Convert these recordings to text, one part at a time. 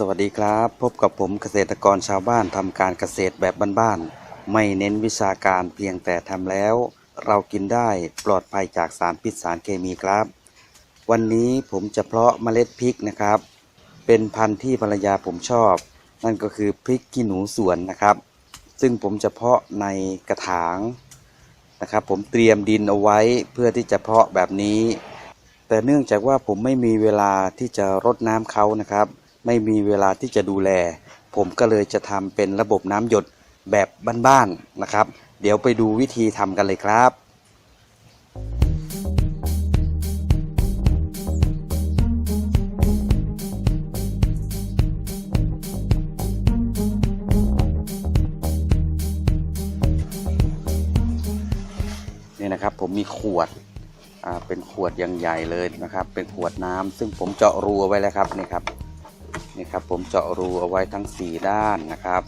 สวัสดีครับ พบกับผมเกษตรกรชาวบ้านทำการเกษตรแบบบ้านๆไม่เน้นวิชาการเพียงแต่ทำแล้ว เรากินได้ปลอดภัยจากสารพิษสารเคมีครับ วันนี้ผมจะเพาะเมล็ดพริกนะครับ เป็นพันธุ์ที่ภรรยาผมชอบ นั่นก็คือพริกขี้หนูสวนนะครับ ซึ่งผมจะเพาะในกระถางนะครับ ผมเตรียมดินเอาไว้เพื่อที่จะเพาะแบบนี้ แต่เนื่องจากว่าผมไม่มีเวลาที่จะรดน้ำเขานะครับ ไม่มีเวลาที่จะดูแล ผมก็เลยจะทำเป็นระบบน้ำหยดแบบบ้านๆนะครับ เดี๋ยวไปดูวิธีทำกันเลยครับนี่นะครับผมมีขวดเป็นขวดยังใหญ่เลยนะครับ เป็นขวดน้ำซึ่งผมเจาะรูไว้แล้วครับนี่ครับ นี่ครับผมเจาะรูเอาไว้ทั้ง 4 ด้านนะครับ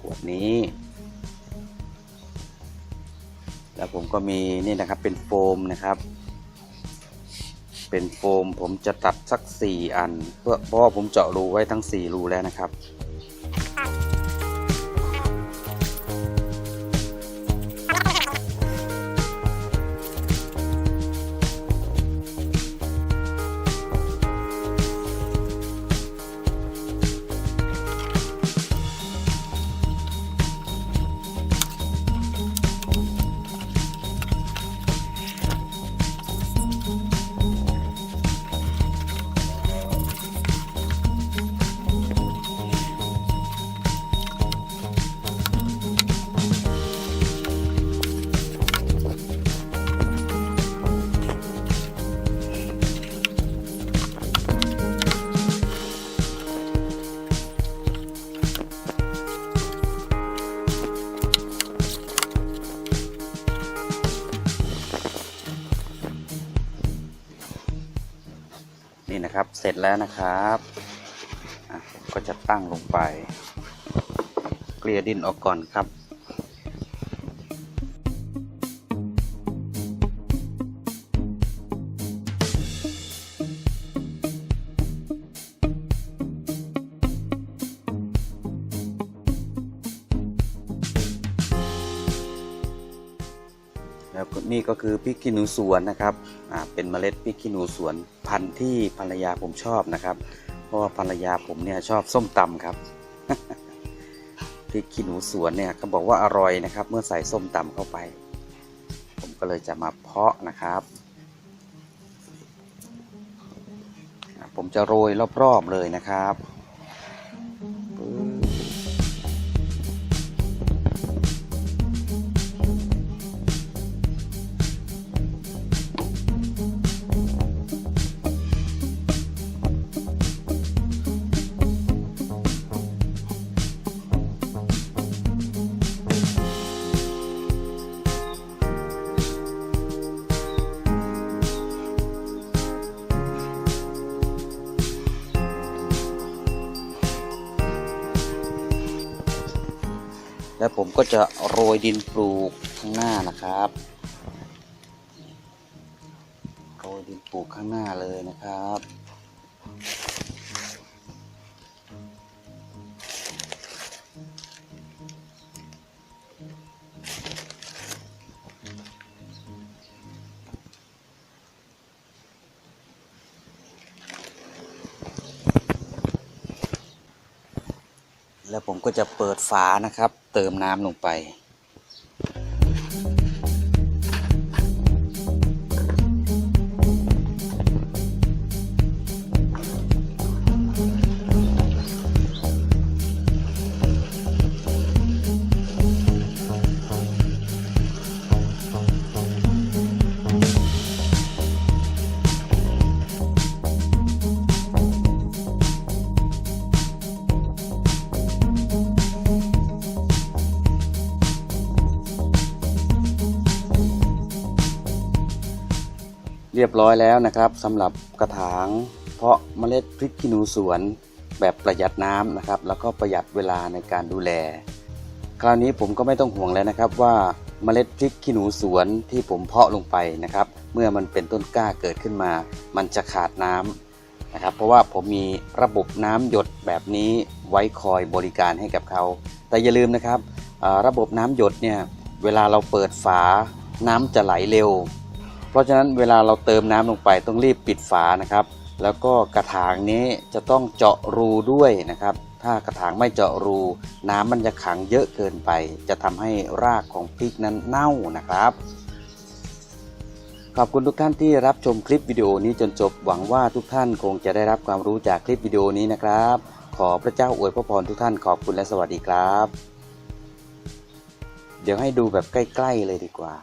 ขวดนี้ แล้วผมก็มีนี่นะครับเป็นโฟมนะครับ เป็นโฟมผมจะตัดสัก 4 อัน เพื่อเพราะว่าผมเจาะรูไว้ทั้ง 4 รูแล้วนะครับ นี่นะครับเสร็จแล้วนะครับก็จะตั้งลงไป เกลี่ยดินออกก่อนครับ แล้วนี่ก็คือพริกขี้หนูสวนนะครับเป็นเมล็ดพริกขี้หนูสวนพันธุ์ที่ภรรยาผมชอบนะครับ เพราะว่าภรรยาผมเนี่ยชอบส้มตำครับพริกขี้หนูสวนเนี่ยเขาบอกว่าอร่อยนะครับ เมื่อใส่ส้มตำเข้าไป ผมก็เลยจะมาเพาะนะครับ ผมจะโรยรอบๆเลยนะครับ แล้วผมก็จะโรยดินปลูกข้างหน้านะครับ โรยดินปลูกข้างหน้าเลยนะครับ แล้วผมก็จะเปิดฝานะครับ เติมน้ำลงไป เรียบร้อยแล้วนะครับสำหรับกระถาง เพาะเมล็ดพริกขี้หนูสวนแบบประหยัดน้ำนะครับ แล้วก็ประหยัดเวลาในการดูแล คราวนี้ผมก็ไม่ต้องห่วงแล้วนะครับว่าเมล็ดพริกขี้หนูสวนที่ผมเพาะลงไปนะครับ เมื่อมันเป็นต้นกล้าเกิดขึ้นมา มันจะขาดน้ำนะครับ เพราะว่าผมมีระบบน้ำหยดแบบนี้ไว้คอยบริการให้กับเขา แต่อย่าลืมนะครับระบบน้ำหยดเนี่ยเวลาเราเปิดฝาน้ำจะไหลเร็ว เพราะฉะนั้นเวลาเราเติมน้ำลงไปต้องรีบปิดฝานะครับ แล้วก็กระถางนี้จะต้องเจาะรูด้วยนะครับ ถ้ากระถางไม่เจาะรู น้ำมันจะขังเยอะเกินไป จะทำให้รากของพริกนั้นเน่านะครับขอบคุณทุกท่านที่รับชมคลิปวิดีโอนี้จนจบหวังว่าทุกท่านคงจะได้รับความรู้จากคลิปวิดีโอนี้นะครับ ขอพระเจ้าอวยพระพรทุกท่านขอบคุณและสวัสดีครับ เดี๋ยวให้ดูแบบใกล้ ๆ เลยดีกว่า